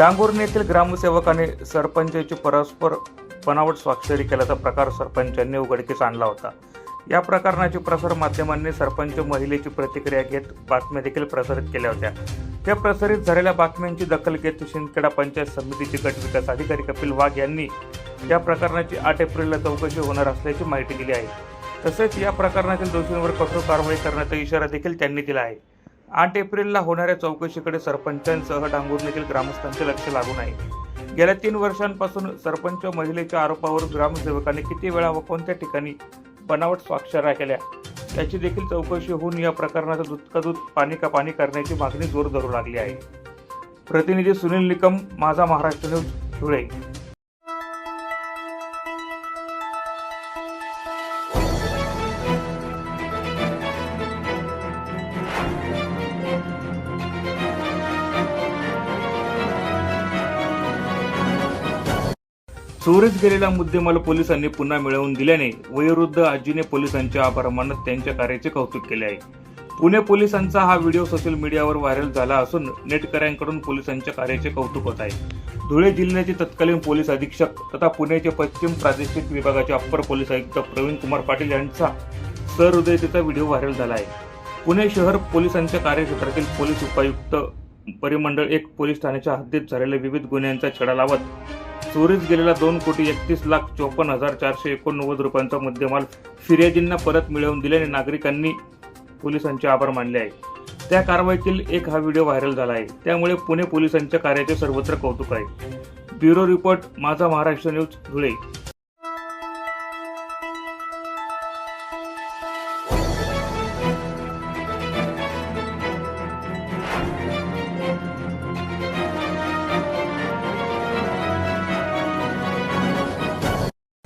डांगुर्णी येथील ग्रामसेवकाने सरपंचाची परस्पर बनावट स्वाक्षरी केल्याचा प्रकार सरपंचांनी उघडकीस आणला होता. या प्रकरणाची प्रसार माध्यमांनी सरपंच महिलेची प्रतिक्रिया घेत बातम्या देखील प्रसारित केल्या होत्या. त्या प्रसारित झालेल्या बातम्यांची दखल घेत शिंदखेडा पंचायत समितीचे गट विकास अधिकारी कपिल वाघ यांनी या प्रकरणाची आठ एप्रिलला चौकशी होणार असल्याची माहिती दिली आहे. तसेच या प्रकरणातील दोषींवर कठोर कारवाई करण्याचा इशारा देखील त्यांनी दिला आहे. आठ एप्रिलला होणाऱ्या चौकशीकडे सरपंचांसह डांगूर देखील ग्रामस्थांचे लक्ष लागून आहे गेल्या तीन वर्षांपासून सरपंच महिलेच्या आरोपावर ग्रामसेवकांनी किती वेळा व कोणत्या ठिकाणी बनावट स्वाक्षऱ्या केल्या? याची देखील चौकशी होऊन या प्रकरणाचं दूध दूध पाणी का पाणी करण्याची मागणी जोर धरू लागली आहे. प्रतिनिधी सुनील निकम माझा महाराष्ट्र न्यूज धुळे. चोरीत गेलेला मुद्देमाल पोलिसांनी पुन्हा मिळवून दिल्याने वयोवृद्ध आजीने पोलिसांचे आभार मानत त्यांच्या कार्याचे कौतुक केले आहे. पुणे पोलिसांचा हा व्हिडिओ सोशल मीडियावर व्हायरल झाला असून नेटकऱ्यांकडून पोलिसांच्या कार्याचे कौतुक होत आहे. धुळे जिल्ह्याचे तत्कालीन पोलीस अधीक्षक तथा पुण्याचे पश्चिम प्रादेशिक विभागाचे अप्पर पोलीस आयुक्त प्रवीण कुमार पाटील यांचा सहृदयतेचा व्हिडिओ व्हायरल झाला आहे. पुणे शहर पोलिसांच्या कार्यक्षेत्रातील पोलीस उपायुक्त परिमंडळ एक पोलीस ठाण्याच्या हद्दीत झालेल्या विविध गुन्ह्यांचा छडा लावत चोरीस गेलेला दोन कोटी एकतीस लाख चोपन्न हजार चारशे एकोणनव्वद रुपयांचा मुद्देमाल फिर्यादींना परत मिळवून दिल्याने नागरिकांनी पोलिसांचे आभार मानले आहे त्या कारवाईतील एक हा व्हिडिओ व्हायरल झाला आहे. त्यामुळे पुणे पोलिसांच्या कार्याचे सर्वत्र कौतुक आहे. ब्युरो रिपोर्ट माझा महाराष्ट्र न्यूज धुळे.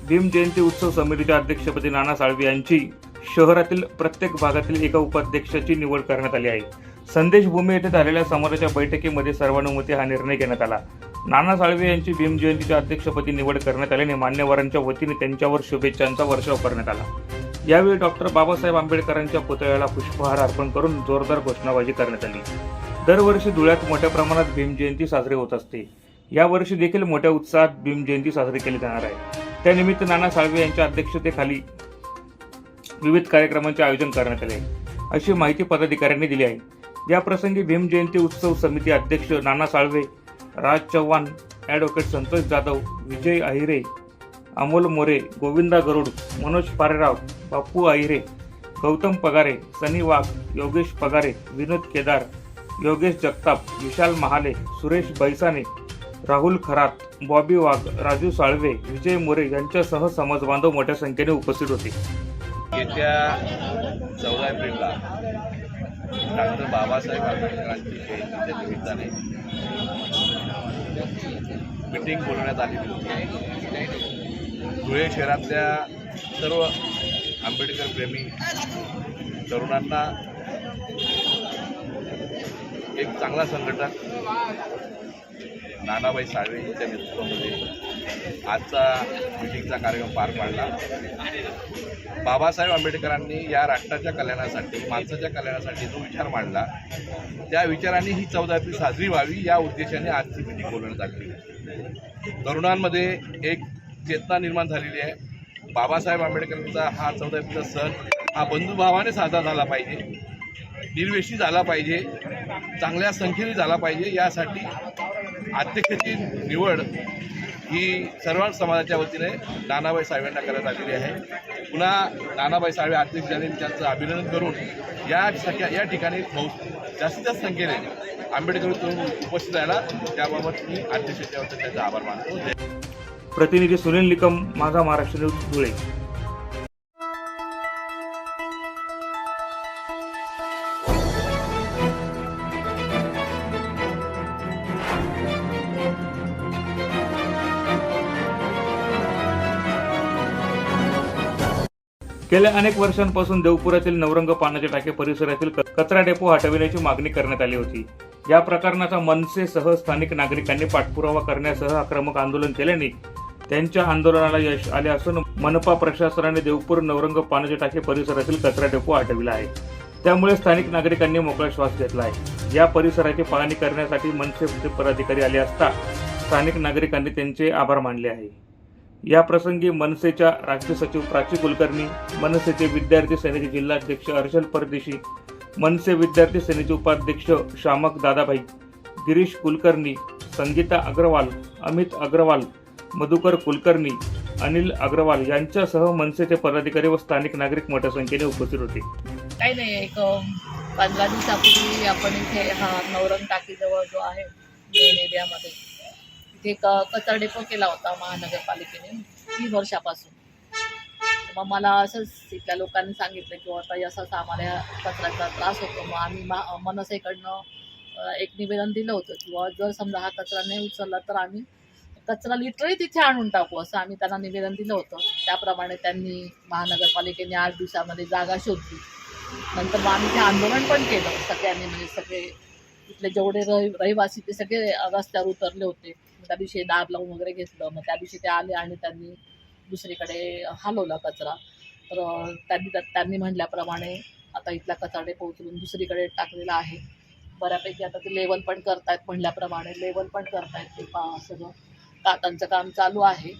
भीम जयंती उत्सव समितीच्या अध्यक्षपदी नाना साळवे यांची शहरातील प्रत्येक भागातील एका उपाध्यक्षाची निवड करण्यात आली आहे. संदेश भूमी येथे झालेल्या समाजाच्या बैठकीमध्ये सर्वानुमते हा निर्णय घेण्यात आला. नाना साळवे यांची भीमजयंतीच्या अध्यक्षपदी निवड करण्यात आल्याने मान्यवरांच्या वतीने त्यांच्यावर शुभेच्छांचा वर्षाव करण्यात आला. यावेळी डॉक्टर बाबासाहेब आंबेडकरांच्या पुतळ्याला पुष्पहार अर्पण करून जोरदार घोषणाबाजी करण्यात आली. दरवर्षी धुळ्यात मोठ्या प्रमाणात भीम जयंती साजरी होत असते. यावर्षी देखील मोठ्या उत्साहात भीमजयंती साजरी केली जाणार आहे. त्यानिमित्त नाना साळवे यांच्या अध्यक्षतेखाली विविध कार्यक्रमांचे आयोजन करण्यात आले. अशी माहिती पदाधिकाऱ्यांनी दिली आहे. या प्रसंगी भीम जयंती उत्सव समिती अध्यक्ष नाना साळवे राज चव्हाण ॲडव्होकेट संतोष जाधव विजय अहिरे अमोल मोरे गोविंदा गरुड मनोज पारेराव बापू अहिरे गौतम पगारे सनी वाघ योगेश पगारे विनोद केदार योगेश जगताप विशाल महाले सुरेश बैसाने राहुल खरात बॉबी वाघ राजू साळवे विजय मोरे यांच्यासह समाजबांधव मोठ्या संख्येने उपस्थित होते. येत्या चौदा एप्रिलला डॉक्टर बाबासाहेब आंबेडकरांची जयंतीच्या निमित्ताने मीटिंग बोलवण्यात आलेली होती. धुळे शहरातल्या सर्व आंबेडकर प्रेमी तरुणांना एक चांगला संघटक नानाबाई साळवे यांच्या नेतृत्वामध्ये आजचा मिटिंगचा कार्यक्रम पार पाडला. बाबासाहेब आंबेडकरांनी या राष्ट्राच्या कल्याणासाठी माणसाच्या कल्याणासाठी जो विचार मांडला त्या विचाराने ही चौदा एप्रिल साजरी व्हावी या उद्देशाने आजची मिटिंग बोलवण्यात आली. तरुणांमध्ये एक चेतना निर्माण झालेली आहे. बाबासाहेब आंबेडकरांचा हा चौदा एप्रिलचा सण हा बंधुभावाने साजरा झाला पाहिजे. निर्वेशी झाला पाहिजे. चांगल्या संख्येने झाला पाहिजे. यासाठी अध्यक्षाची निवड ही सर्व समाजाच्या वतीने नानाबाई साहेबांना करण्यात आलेली आहे. पुन्हा नानाबाई साहेब अध्यक्ष झाले त्यांचं अभिनंदन करून या सख्या या ठिकाणी जास्तीत जास्त संख्येने आंबेडकर उपस्थित राहिला. त्याबाबत मी अध्यक्षाच्या वतीने त्यांचा आभार मानतो. प्रतिनिधी सुनील निकम माझा महाराष्ट्र न्यूज धुळे. गेल्या अनेक वर्षांपासून देवपुरातील नवरंग पानाचे टाके परिसरातील कचरा डेपो हटविण्याची मागणी करण्यात आली होती. या प्रकरणाचा मनसेसह स्थानिक नागरिकांनी पाठपुरावा करण्यासह आक्रमक आंदोलन केल्याने त्यांच्या आंदोलनाला यश आले असून मनपा प्रशासनाने देवपूर नवरंग पानाचे टाके परिसरातील कचरा डेपो हटविला आहे. त्यामुळे स्थानिक नागरिकांनी मोकळा श्वास घेतला आहे. या परिसराची पाहणी करण्यासाठी मनसे पदाधिकारी आले असता स्थानिक नागरिकांनी त्यांचे आभार मानले आहे. या प्रसंगी मनसेच्या राज्य सचिव प्राची कुलकर्णी मनसेचे विद्यार्थी सेनेचे जिल्हाध्यक्ष हर्षल परदेशी मनसे विद्यार्थी सेनेचे उपाध्यक्ष श्यामक दादाभाई गिरीश कुलकर्णी संगीता अग्रवाल अमित अग्रवाल मधुकर कुलकर्णी अनिल अग्रवाल यांच्यासह मनसेचे पदाधिकारी व स्थानिक नागरिक मोठ्या संख्येने उपस्थित होते. काही नाही एक पंधरा दिवसापूर्वी आपण इथे हा नवरंग टाकीजवळ जो आहे मेन एरियामध्ये इथे एक कचरा डेपो केला होता महानगरपालिकेने तीन वर्षापासून. मग मला असंच तिथल्या लोकांनी सांगितलं की हो, आता असं आम्हाला कचऱ्याचा त्रास होतो. मग आम्ही मा- मनसेकडनं एक निवेदन दिलं होतं किंवा हो, जर समजा हा कचरा नाही उचलला तर आम्ही कचरा लिटरली तिथे आणून टाकू असं आम्ही त्यांना निवेदन दिलं होतं. त्याप्रमाणे त्यांनी महानगरपालिकेने आठ दिवसामध्ये जागा शोधली. नंतर मग आम्ही ते आंदोलन पण केलं. सगळ्यांनी म्हणजे सगळे इथले जेवढे रहि रहिवासी ते सगळे रस्त्यावर उतरले होते. त्या दिवशी दाब लावून वगैरे घेतलं. मग त्या दिवशी ते आले आणि त्यांनी दुसरीकडे हलवला कचरा. तर त्यांनी त्या- त्यांनी म्हटल्याप्रमाणे आता इथला कचरा डेपो उचलून दुसरीकडे टाकलेला आहे. बऱ्यापैकी आता ते लेवल पण करतायत म्हणल्याप्रमाणे लेवल पण करतायत ते पा सगळं. काटांचं काम चालू आहे.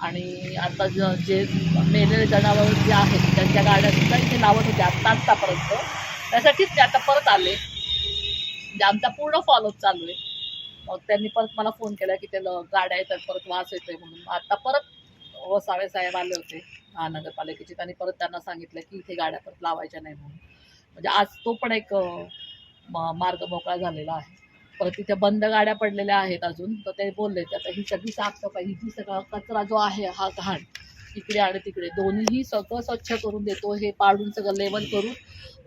आणि आता ज जे मेलेले जनावर जे आहेत त्यांच्या गाड्या सुद्धा इथे लावत होते आत्ता आत्तापर्यंत. त्यासाठीच ते आता परत आले. म्हणजे आमचा पूर्ण फॉलोअप चालू आहे. मग त्यांनी परत मला फोन केला की त्याला गाड्या येतात परत वास येतोय म्हणून. आता परत हो, वसावे साहेब आले होते महानगरपालिकेचे. त्यांनी परत त्यांना सांगितलं की इथे गाड्या परत लावायच्या नाही म्हणून. म्हणजे आज तो पण एक मार्ग मोकळा झालेला आहे. परत तिथे बंद गाड्या पडलेल्या आहेत अजून. तर ते बोलले की आता ही सगळी साफसफाई ही सगळा कचरा जो आहे हा घाण इकडे आणि तिकडे दोन्हीही सगळं स्वच्छ करून देतो. हे पाडून सगळं लेवल करून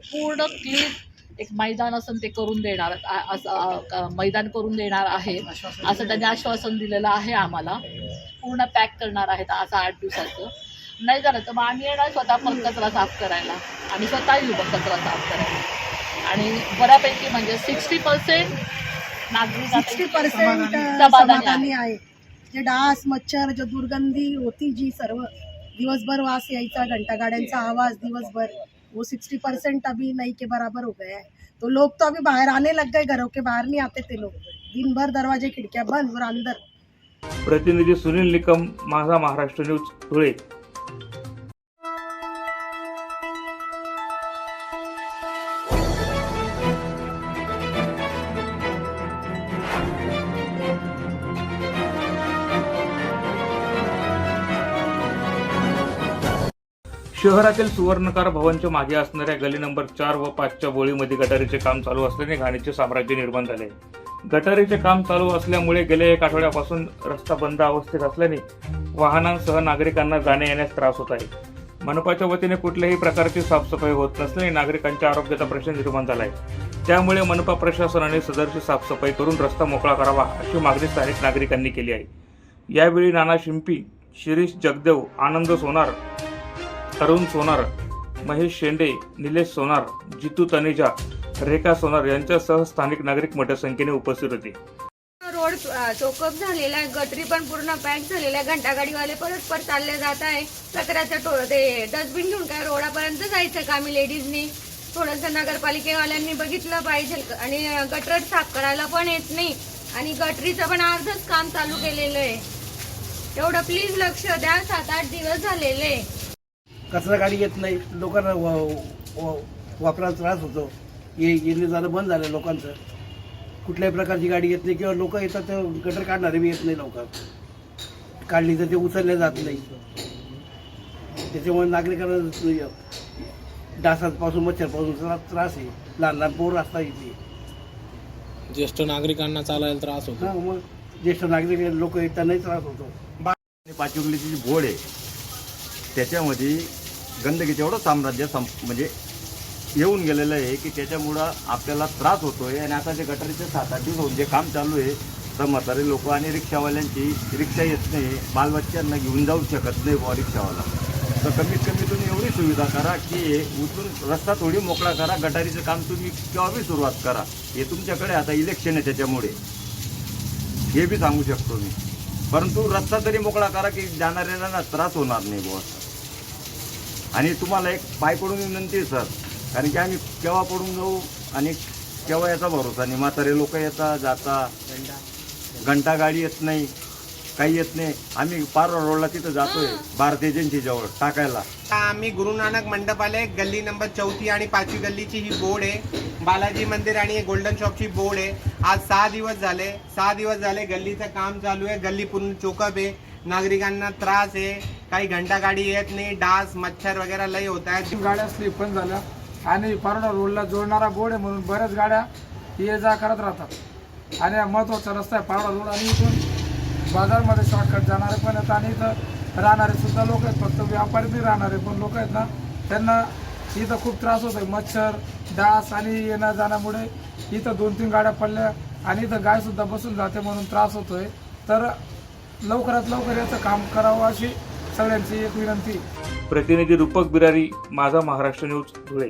पूर्ण क्लीन एक मैदान असेल ते करून देणार असं मैदान करून देणार आहे असं त्यांनी आश्वासन दिलेलं आहे आम्हाला. पूर्ण पॅक करणार आहेत असं आठ दिवसाचं. नाही झालं तर मग आम्ही येणार स्वतः पण कचरा साफ करायला. आम्ही स्वतः येऊ मग कचरा साफ करायला. आणि बऱ्यापैकी म्हणजे सिक्स्टी पर्सेंट नागरिक पर्सेंट समाधानी आहे जे डास मच्छर जो दुर्गंधी होती जी सर्व दिवसभर वास यायचा घंटा गाड्यांचा आवाज दिवसभर. वो सिक्सटी परसेंट अभी नहीं के बराबर हो गया है। तो लोग तो अभी बाहर आने लग गए घरों के बाहर नहीं आते थे लोग। दिन भर दरवाजे खिड़कियां बंद और अंदर प्रतिनिधी सुनील निकम माझा महाराष्ट्र न्यूज धुळे। शहरातील सुवर्णकार भवनच्या मागे असणाऱ्या गली नंबर चार व पाचच्या बोळीमध्ये गटारीचे काम चालू असल्याने घाणीचे साम्राज्य निर्माण झाले. गटारीचे काम चालू असल्यामुळे गेल्या एक आठवड्यापासून रस्ता बंद अवस्थेत असल्याने वाहनांसह नागरिकांना जाणे येण्यास त्रास होत आहे. मनपाच्या वतीने कुठल्याही प्रकारची साफसफाई होत नसल्याने नागरिकांच्या आरोग्याचा प्रश्न निर्माण झाला आहे त्यामुळे मनपा प्रशासनाने सदरची साफसफाई करून रस्ता मोकळा करावा अशी मागणी स्थानिक नागरिकांनी केली आहे. यावेळी नाना शिंपी शिरीष जगदेव आनंद सोनार अरुण सोनार महेश शेंडे निलेश सोनार जितू तनेजा रेखा सोनार यांच्यासह स्थानिक नागरिक मोठ्या संख्येने उपस्थित होते. रोड चोकअप झालेला आहे गटरी पण पूर्ण पॅक झालेला आहे घंटागाडीवाले परत परत चालले जात आहे. कचऱ्याचं टो ते डस्टबिन घेऊन काय रोडापर्यंत जायचं का आम्ही लेडीजनी? थोडंसं नगरपालिकेवाल्यांनी बघितलं पाहिजे आणि गटर साफ करायला पण येत नाही आणि गटरीचं पण अर्धच काम चालू केलेलं आहे. तेवढं प्लीज लक्ष द्या सात आठ दिवस झालेले कचरा गाडी येत नाही लोकांना वा- वा- वापरायला त्रास होतो. ये येणे जाणं बंद झालं लोकांचं. कुठल्याही प्रकारची गाडी येत नाही किंवा लोक येतात तर गटर काढणारे बी येत नाही लवकर. काढली तर ते उचलले जात नाही. त्याच्यामुळे नागरिकांना डासापासून मच्छरपासून त्रास त्रास आहे. लहान लहान पोर असतात इथे. ज्येष्ठ नागरिकांना चालायला त्रास होतो. हा मग ज्येष्ठ नागरिक लोक येत त्यांनाही त्रास होतो. पाचुर्लीची जी बोर्ड आहे त्याच्यामध्ये गंदगीचं एवढं साम्राज्य सं म्हणजे येऊन गेलेलं आहे की त्याच्यामुळं आपल्याला त्रास होतो आहे आणि आता जे गटारीचे सात आठ दिवस होऊन जे काम चालू आहे तर म्हातारे लोक आणि रिक्षावाल्यांची रिक्षा येत नाही बालबच्च्यांना घेऊन जाऊ शकत नाही बुवा रिक्षावाला. तर कमीत कमी तुम्ही एवढी सुविधा करा की उचलून रस्ता थोडी मोकळा करा गटारीचं काम तुम्ही केव्हाही सुरुवात करा. हे तुमच्याकडे आता इलेक्शन आहे त्याच्यामुळे. हे बी सांगू शकतो मी. परंतु रस्ता तरी मोकळा करा की जाणाऱ्यांना त्रास होणार नाही बुवा. आणि तुम्हाला एक बायकडून विनंती आहे सर. कारण की आम्ही केव्हा पडून जाऊ आणि केव्हा याचा भरोसा नाही. म्हातारे लोक येतात जाता घंटा गाडी येत नाही काही येत नाही. आम्ही पार रोडला तिथं जातोय भारत एजन्सी जवळ टाकायला आम्ही गुरु नानक मंडप आले गल्ली नंबर चौथी आणि पाचवी गल्लीची ही बोर्ड आहे. बालाजी मंदिर आणि गोल्डन शॉपची बोर्ड आहे. आज सहा दिवस झाले सहा दिवस झाले गल्लीचं काम चालू आहे. गल्ली पूर्ण चोकअप आहे. नागरिकांना त्रास आहे काही घंटा गाडी येत नाही डास मच्छर वगैरे लय होत आहेत. गाड्या स्लिप पण झाल्या. आणि पारोडा रोडला जोडणारा बोर्ड आहे म्हणून बऱ्याच गाड्या ये जा करत राहतात. आणि महत्त्वाचा महत्त्वाचा रस्ता आहे पारोडा रोड आणि इथून बाजारमध्ये शॉर्टकट जाणारे पण आहेत आणि इथं राहणारे सुद्धा लोक आहेत. फक्त व्यापारी नाही राहणारे पण लोक आहेत ना. त्यांना इथं खूप त्रास होतोय. मच्छर डास आणि येण्या जाण्यामुळे इथं दोन तीन गाड्या पडल्या आणि इथं गाय सुद्धा बसून जाते म्हणून त्रास होतोय. तर लवकरात लवकर याचं काम करावं अशी सगळ्यांची एक विनंती. प्रतिनिधी रूपक बिरारी माझा महाराष्ट्र न्यूज धुळे.